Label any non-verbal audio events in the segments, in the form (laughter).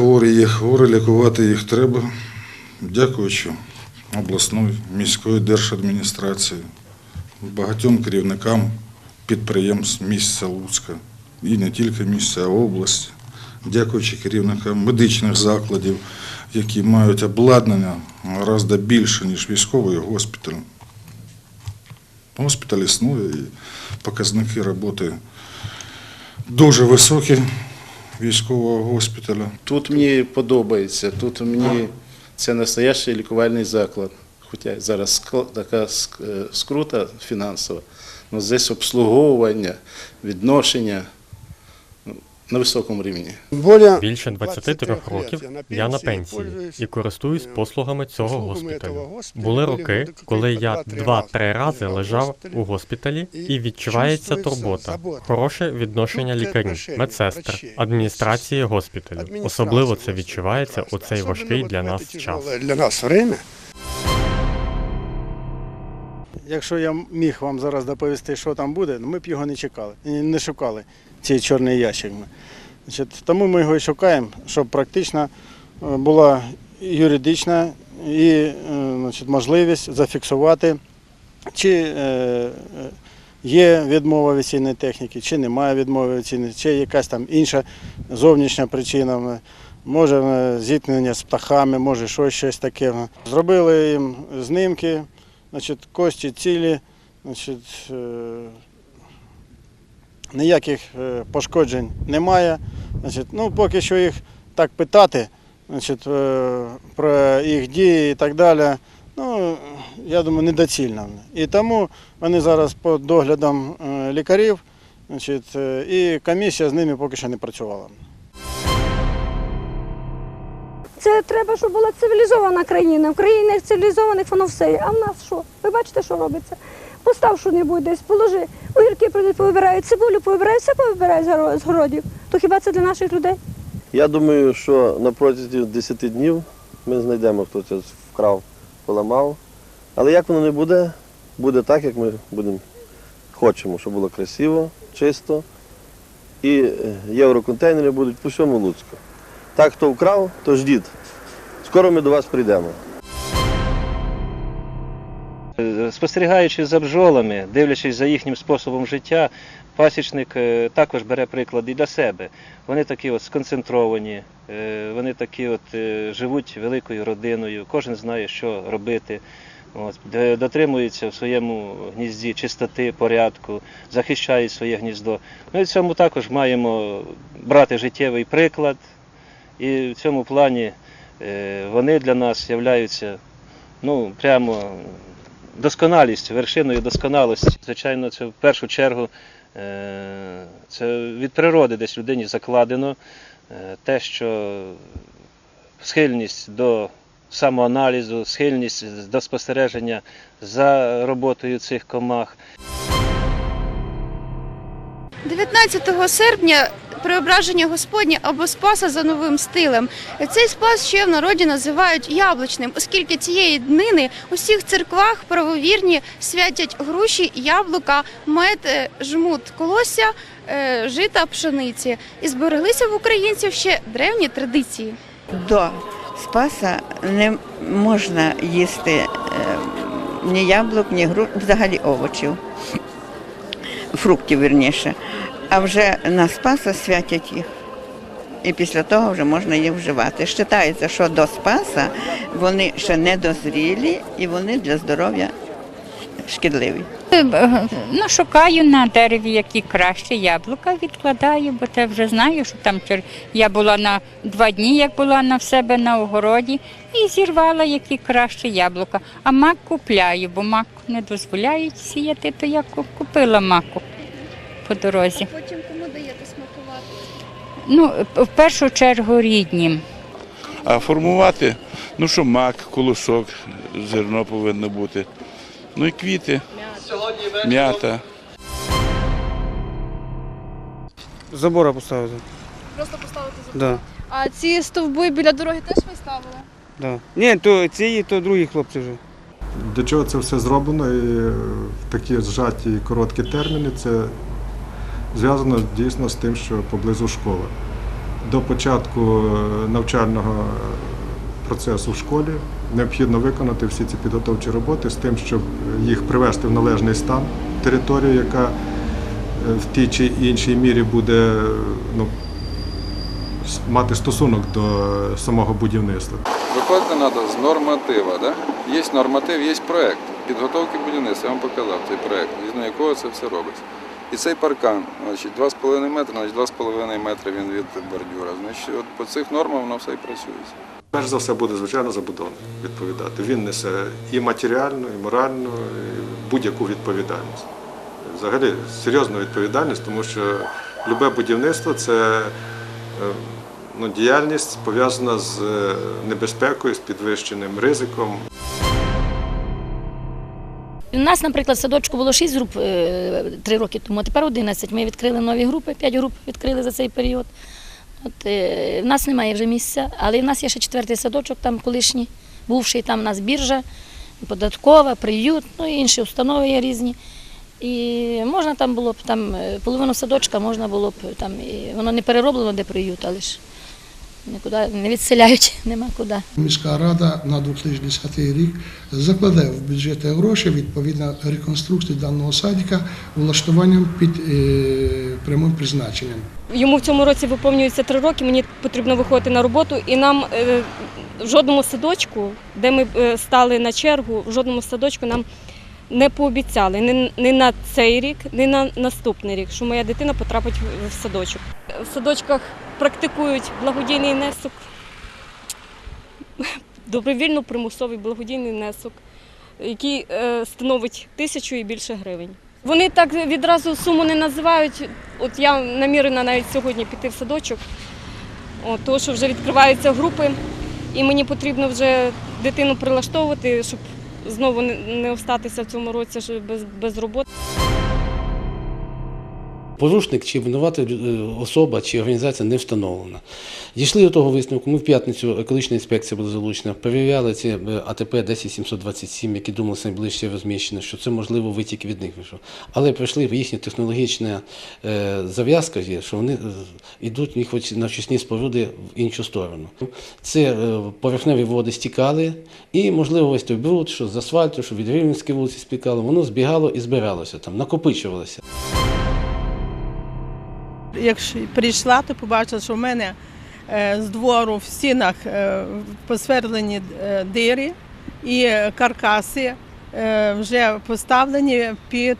хворі є хворі, лікувати їх треба. Дякуючи обласної міської держадміністрації, багатьом керівникам підприємств місця Луцька і не тільки місця, а області. Дякуючи керівникам медичних закладів, які мають обладнання гораздо більше, ніж військовий госпіталь. Госпіталь існує і показники роботи дуже високі військового госпіталя. Тут мені подобається, тут мені це настоящий лікувальний заклад. Хоча зараз така е, скрута фінансова, але здесь обслуговування, відношення на високому рівні. Більше 23 років я на пенсії і користуюсь послугами цього госпіталю. Були роки, коли я два-три рази лежав у госпіталі і відчувається турбота, хороше відношення лікарів, медсестер, адміністрації госпіталю. Особливо це відчувається у цей важкий для нас час. Для нас время. Якщо я міг вам зараз доповісти, що там буде, ну, ми б його не чекали, не шукали цей чорний ящик. Значить, тому ми його і шукаємо, щоб практично е, була юридична і е, значить, можливість зафіксувати, чи е, є відмова авіаційної техніки, чи немає відмови авіаційної, чи якась там інша зовнішня причина. Може зіткнення з птахами, може щось, щось таке. Зробили їм знімки, значить, кості цілі, значить, ніяких е, пошкоджень немає. Значить, ну, поки що їх так питати значить, е, про їх дії і так далі, ну, я думаю, недоцільно. І тому вони зараз під доглядом е, лікарів, значить, і комісія з ними поки що не працювала. Це треба, щоб була цивілізована країна. В країнах цивілізованих воно все. А в нас що? Ви бачите, що робиться? Постав що-небудь десь, положи. Огірки прийдуть, повибирають цибулю, повибирають, все повибирають з городів. То хіба це для наших людей? Я думаю, що на протязі 10 днів ми знайдемо, хто це вкрав, поламав. Але як воно не буде, буде так, як ми будемо хочемо, щоб було красиво, чисто. І е, євроконтейнери будуть по всьому Луцьку. Так, хто вкрав, то ждіть. Скоро ми до вас прийдемо. Спостерігаючи за бджолами, дивлячись за їхнім способом життя, пасічник е, також бере приклад і для себе. Вони такі от сконцентровані, е, вони такі от е, живуть великою родиною, кожен знає, що робити. От, дотримуються в своєму гнізді чистоти, порядку, захищають своє гніздо. Ми в цьому також маємо брати життєвий приклад, і в цьому плані вони для нас являються ну, прямо досконалістю, вершиною досконалості. Звичайно, це в першу чергу е, це від природи десь людині закладено е, те, що схильність до самоаналізу, схильність до спостереження за роботою цих комах. 19 серпня преображення Господнє або Спаса за новим стилем. Цей спас ще в народі називають яблучним, оскільки цієї днини у всіх церквах правовірні святять груші, яблука, мед, е, жмут, колосся, е, жита, пшениці. І збереглися в українців ще древні традиції. До Спаса не можна їсти е, ні яблук, ні груш, взагалі овочів, фруктів вірніше. А вже на Спаса святять їх. І після того вже можна їх вживати. Считається, що до Спаса вони ще не дозрілі і вони для здоров'я шкідливі. Ну, шукаю на дереві, які краще яблука відкладаю, бо те вже знаю, що там я була на два дні, як була на себе на огороді, і зірвала які краще яблука. А мак купляю, бо мак не дозволяють сіяти, то я купила маку по дорозі. Потім кому даєте смакувати? Ну, в першу чергу ріднім. А формувати, ну що мак, колосок, зерно повинно бути. Ну і квіти, м'ята. Забора поставити. Просто поставити Да, А ці стовби біля дороги теж ви ставили? да. Ні, то ці, то другі хлопці вже. Для чого це все зроблено і е, в такі зжаті і короткі терміни, це зв'язано дійсно з тим, що поблизу школа. до початку е, навчального процесу в школі необхідно виконати всі ці підготовчі роботи з тим, щоб їх привести в належний стан територію, яка е, в тій чи іншій мірі буде е, ну, мати стосунок до самого будівництва. Виходити треба з норматива. Да? Є норматив, є проєкт підготовки будівництва. Я вам показав цей проєкт, згідно якого це все робиться. І цей паркан, значить, 2,5 метри, значить 2,5 метри він від бордюра. Значить, от по цих нормах воно все і працює. Перш за все буде, звичайно, забудовник відповідати. Він несе і матеріальну, і моральну, і будь-яку відповідальність. Взагалі серйозну відповідальність, тому що любе будівництво це е, ну, діяльність пов'язана з е, небезпекою, з підвищеним ризиком. Нас, наприклад, в садочку було 6 груп е, 3 роки тому, а тепер 11. Ми відкрили нові групи, 5 груп відкрили за цей період. От, е, в нас немає вже місця, але в нас є ще четвертий садочок, там колишній, бувший, там у нас біржа, податкова, приют, ну і інші установи є різні. І можна там було б там е, половину садочка можна було б там, і воно не перероблено, де приют, але ж нікуди не відселяють, (laughs) нема куди. Міська рада на 2010 рік закладе в бюджеті гроші відповідно реконструкції даного садика влаштуванням під е, прямим призначенням. Йому в цьому році виповнюється три роки. Мені потрібно виходити на роботу, і нам е, в жодному садочку, де ми е, стали на чергу, в жодному садочку нам не пообіцяли ні, ні на цей рік, ні на наступний рік, що моя дитина потрапить в- в садочок. В садочках практикують благодійний внесок, добровільно примусовий благодійний внесок, який е, становить тисячу і більше гривень. Вони так відразу суму не називають. От я намірена навіть сьогодні піти в садочок, от, тому що вже відкриваються групи, і мені потрібно вже дитину прилаштовувати, щоб знову не, остатися в цьому році без, без роботи. Порушник чи винувата е, особа чи організація не встановлена. Дійшли до того висновку. Ми в п'ятницю екологічна інспекція була залучена, перевіряли ці е, АТП 10727, які думали найближче розміщено, що це можливо витік від них вийшов. Але прийшли їхня технологічна е, зав'язка, що вони е, йдуть їх хоч на очисні споруди в іншу сторону. Це е, поверхневі води стікали, і можливо ось той бруд, що з асфальту, що від Рівненської вулиці спікало, воно збігало і збиралося там, накопичувалося. Якщо прийшла, то побачила, що в мене е, з двору в стінах е, посверлені е, дири і каркаси вже поставлені під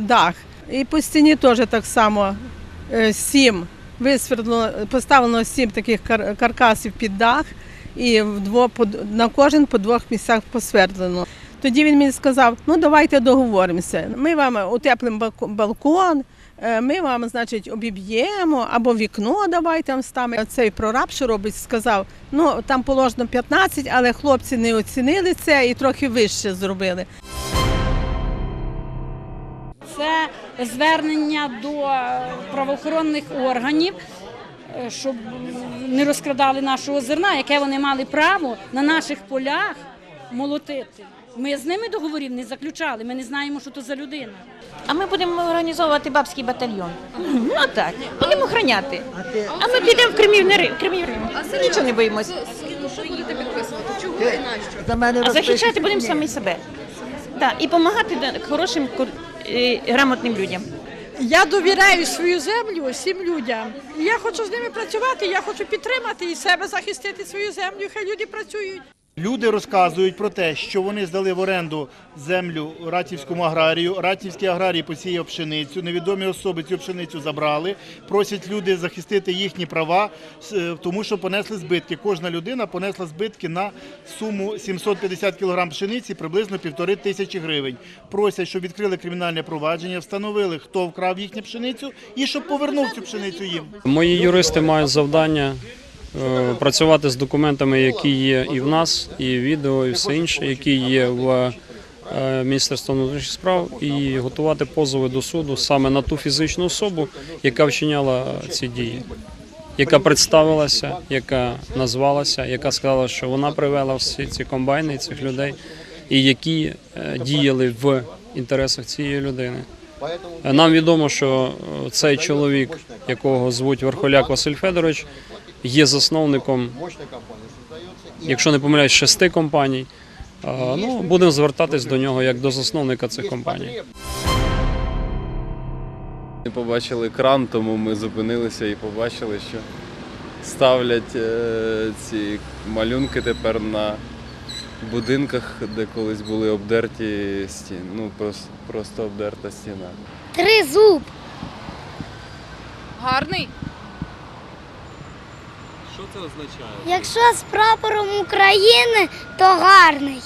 дах. І по стіні теж так само сім висвердлено, поставлено сім таких кар- каркасів під дах, і на кожен по двох місцях посвердлено. Тоді він мені сказав: ну давайте договоримося. Ми вам утеплимо балко- балкон, ми вам, значить, обіб'ємо або вікно давайте вам ставимо. Цей прораб, що робить, сказав: ну там положено 15, але хлопці не оцінили це і трохи вище зробили. Це звернення до правоохоронних органів, е, щоб не розкрадали нашого зерна, яке вони мали право на наших полях молотити. Ми з ними договорів не заключали, ми не знаємо, що то за людина. А ми будемо організовувати бабський батальйон. Ну так, будемо охороняти. А ми підемо в Кремів, не ри- в Нічого не боїмося. Що будете підписувати? Чого і нащо? А захищати будемо самі себе. Так, і допомагати хорошим, е, грамотним людям. Я довіряю свою землю всім людям. І я хочу з ними працювати, я хочу підтримати і себе захистити свою землю. Хай люди працюють. Люди розказують про те, що вони здали в оренду землю ратівському аграрію. Ратівський аграрій посіяв пшеницю. Невідомі особи цю пшеницю забрали. Просять люди захистити їхні права, е, тому що понесли збитки. Кожна людина понесла збитки на суму 750 кг пшениці, приблизно півтори тисячі гривень. Просять, щоб відкрили кримінальне провадження, встановили, хто вкрав їхню пшеницю, і щоб повернув цю пшеницю їм. Мої юристи мають завдання працювати з документами, які є і в нас, і відео, і все інше, які є в е, Міністерства внутрішніх справ, і готувати позови до суду саме на ту фізичну особу, яка вчиняла ці дії. Яка представилася, яка назвалася, яка сказала, що вона привела всі ці комбайни, цих людей, і які е, діяли в інтересах цієї людини. Нам відомо, що е, цей чоловік якого звуть Верхоляк Василь Федорович, є засновником, якщо не помиляюсь, шести компаній. Ну, будемо звертатись до нього як до засновника цих компаній. Ми побачили кран, тому ми зупинилися і побачили, що ставлять е, ці малюнки тепер на будинках, де колись були обдерті стіни. Ну, просто, просто обдерта стіна. Тризуб. Гарний. Що це означає? Якщо з прапором України, то гарний.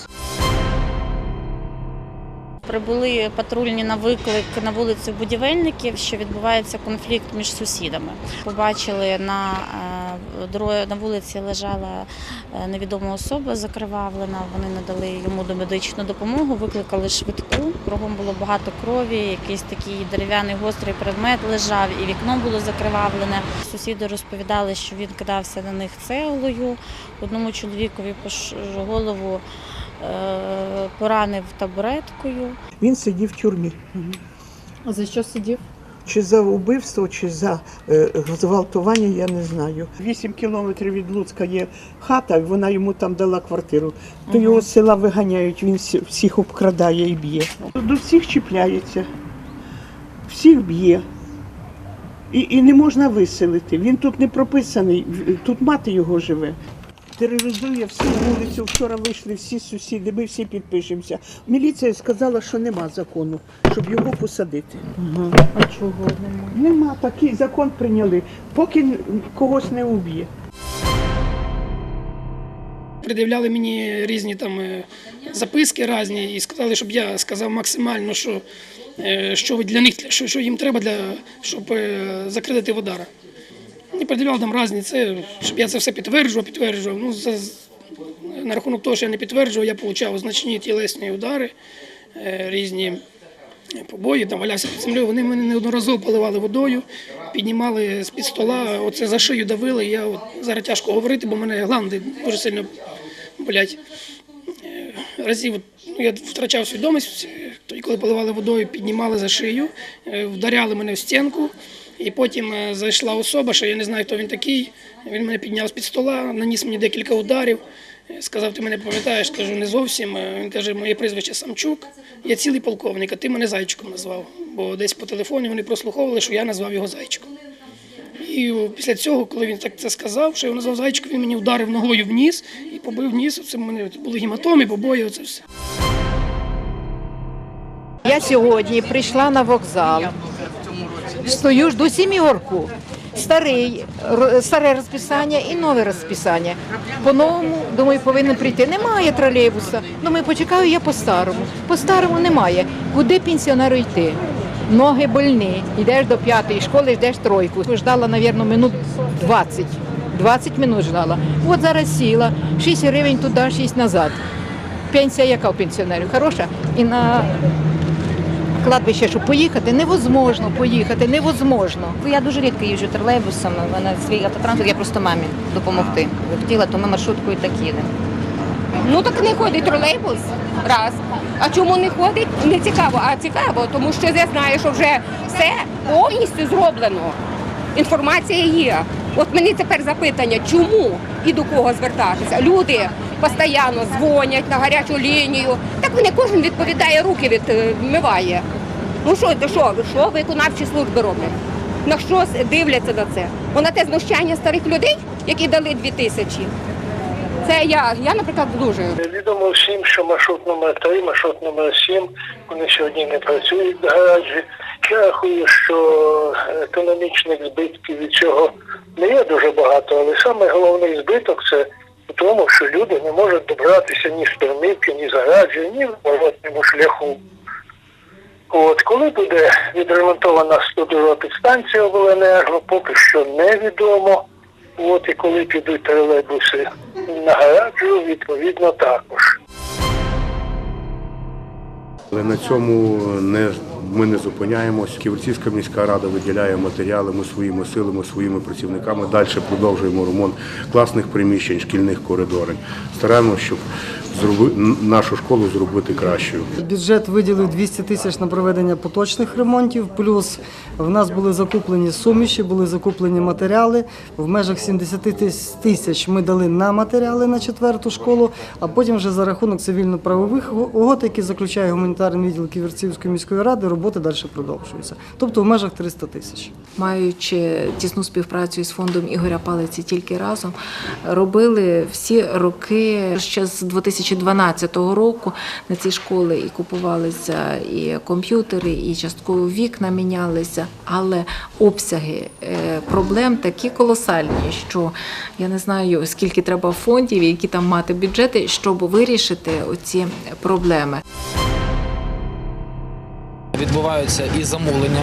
Прибули патрульні на виклик на вулицю будівельників, що відбувається конфлікт між сусідами. Побачили на, е, на вулиці лежала е, невідома особа закривавлена. Вони надали йому домедичну допомогу, викликали швидку. Кругом було багато крові, якийсь такий дерев'яний гострий предмет лежав, і вікно було закривавлене. Сусіди розповідали, що він кидався на них цеглою. Одному чоловікові голову е, поранив табуреткою. Він сидів в тюрмі. А за що сидів? Чи за вбивство, чи за е, зґвалтування, я не знаю. Вісім кілометрів від Луцька є хата, вона йому там дала квартиру. То його з села виганяють, він всіх обкрадає і б'є. До всіх чіпляється, всіх б'є. І, і не можна виселити. Він тут не прописаний, тут мати його живе. Тероризує всю вулицю. Вчора вийшли всі сусіди, ми всі підпишемося. Міліція сказала, що нема закону, щоб його посадити. А чого немає? Нема, такий закон прийняли, поки когось не уб'є. Пред'являли мені різні там е, записки різні і сказали, щоб я сказав максимально, що, е, що для них, що, що їм треба, для, щоб е, закрити Водара. І пред'являли там різні це, щоб я це все підтверджував, підтверджував. Ну, за, на рахунок того, що я не підтверджував, я отримав значні тілесні удари, е, різні побої, там валявся під землею. Вони мене неодноразово поливали водою, піднімали з-під стола, оце за шию давили. Я от, зараз тяжко говорити, бо мене гланди дуже сильно болять. Е, Разів ну, я втрачав свідомість, коли поливали водою, піднімали за шию, е, вдаряли мене в стінку. І потім е, зайшла особа, що я не знаю, хто він такий. Він мене підняв з-під стола, наніс мені декілька ударів. Е, Сказав, ти мене пам'ятаєш, кажу, не зовсім. Е, Він каже, моє прізвище Самчук, я цілий полковник, а ти мене зайчиком назвав. Бо десь по телефоні вони прослуховували, що я назвав його зайчиком. І після цього, коли він так це сказав, що його назвав зайчиком, він мені вдарив ногою в ніс і побив ніс. Оце в мене були гематоми, побої, оце все. Я сьогодні прийшла на вокзал. Стою ж до сімірку. Старий, старе розписання і нове розписання. По-новому, думаю, повинен прийти. Немає тролейбуса. Думаю, почекаю я по-старому. По-старому немає. Куди пенсіонеру йти? Ноги больні. Йдеш до п'ятої школи, йдеш тройку. Ждала, мабуть, минут 20. 20 минут ждала. От зараз сіла. 6 гривень туди, 6 назад. Пенсія яка у пенсіонерів? Хороша. І на кладбище, щоб поїхати, невозможно поїхати, невозможно. Я дуже рідко їжджу тролейбусом, мене свій автотранспорт, я просто мамі допомогти. Хотіла, то ми маршруткою так їдемо. Ну так не ходить тролейбус. Раз. А чому не ходить? Не цікаво, а цікаво, тому що я знаю, що вже все повністю зроблено. Інформація є. От мені тепер запитання, чому і до кого звертатися? Люди постійно дзвонять на гарячу лінію. Так вони кожен відповідає, руки відмиває. Ну що, що, що виконавчі служби роблять? На що дивляться на це? Бо на те знущання старих людей, які дали дві тисячі. Це я, я, наприклад, дуже. Відомо всім, що маршрут номер 3, маршрут номер 7, вони сьогодні не працюють в гаражі. Я рахую, що економічних збитків від цього не є дуже багато, але саме головний збиток це тому, що люди не можуть добратися ні з Тернівки, ні з ні в поворотному шляху. От коли буде відремонтована 102 підстанція обленерго, поки що невідомо. От і коли підуть тролейбуси на гараджу, відповідно також. Але на цьому не, ми не зупиняємось. Ківерцівська міська рада виділяє матеріали, ми своїми силами, своїми працівниками далі продовжуємо ремонт класних приміщень, шкільних коридорів. Стараємося, щоб зроби, н- нашу школу зробити кращою. Бюджет виділив 200 тисяч на проведення поточних ремонтів. Плюс в нас були закуплені суміші, були закуплені матеріали. В межах 70 тисяч ми дали на матеріали на четверту школу, а потім вже за рахунок цивільно-правових угод, які заключає гуманітарний відділ Ківерцівської міської ради, роботи далі продовжуються. Тобто в межах 300 тисяч. маючи тісну співпрацю із фондом Ігоря Палиці тільки разом, робили всі роки ще з 2012 року на ці школи і купувалися і комп'ютери, і частково вікна мінялися. Але обсяги е, проблем такі колосальні, що я не знаю, скільки треба фондів, які там мати бюджети, щоб вирішити оці проблеми. Відбуваються і замулення,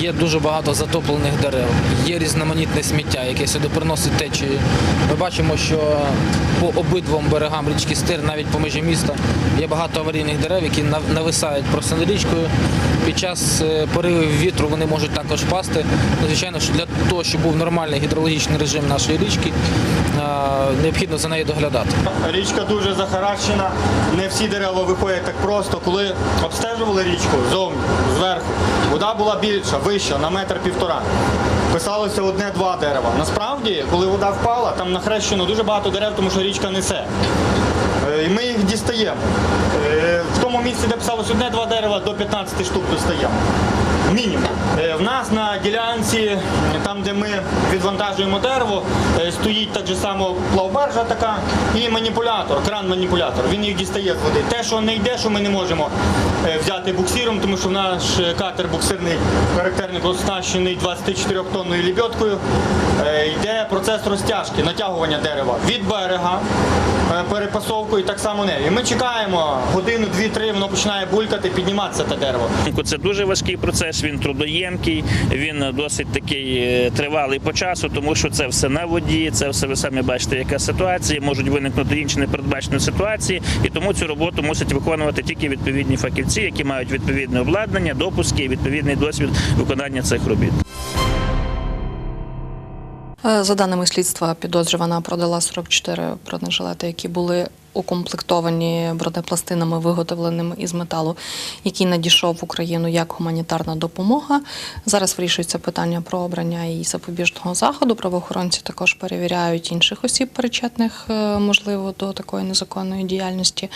є дуже багато затоплених дерев, є різноманітне сміття, яке сюди приносить течії. Ми бачимо, що по обидвом берегам річки Стир, навіть по межі міста, є багато аварійних дерев, які нависають просто над річкою. Під час е, поривів вітру вони можуть також впасти. Ну, Звичайно, що для того, щоб був нормальний гідрологічний режим нашої річки, е, необхідно за нею доглядати. Річка дуже захаращена, не всі дерева виходять так просто. Коли обстежували річку зовні, зверху, вода була більша, вища, на метр півтора. Писалося одне-два дерева. Насправді, коли вода впала, там нахрещено дуже багато дерев, тому що річка несе. Е, І ми їх дістаємо. Е, В тому місці, де писалось одне-два дерева, до 15 штук достаємо. Мінімум. Е, В нас на ділянці, там де ми відвантажуємо дерево, е, стоїть так же само плавбаржа така і маніпулятор, кран-маніпулятор. Він їх дістає з води. Те, що не йде, що ми не можемо е, взяти буксиром, тому що наш е, катер буксирний характерник оснащений 24 тонною лебедкою. Е, Йде процес розтяжки, натягування дерева від берега перепасовкою, так само не. І ми чекаємо годину, дві-три, воно починає булькати, підніматися те дерево. Це дуже важкий процес, він трудоємкий, він досить такий е, тривалий по часу, тому що це все на воді, це все ви самі бачите, яка ситуація, можуть виникнути інші непередбачені ситуації, і тому цю роботу мусять виконувати тільки відповідні фахівці, які мають відповідне обладнання, допуски і відповідний досвід виконання цих робіт. Е, За даними слідства, підозрювана продала 44 бронежилети, які були укомплектовані бронепластинами, виготовленими із металу, який надійшов в Україну як гуманітарна допомога. Зараз вирішується питання про обрання і запобіжного заходу. Правоохоронці також перевіряють інших осіб, причетних, е, можливо, до такої незаконної діяльності.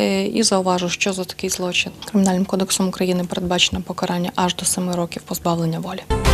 Е, І зауважу, що за такий злочин Кримінальним кодексом України передбачено покарання аж до 7 років позбавлення волі.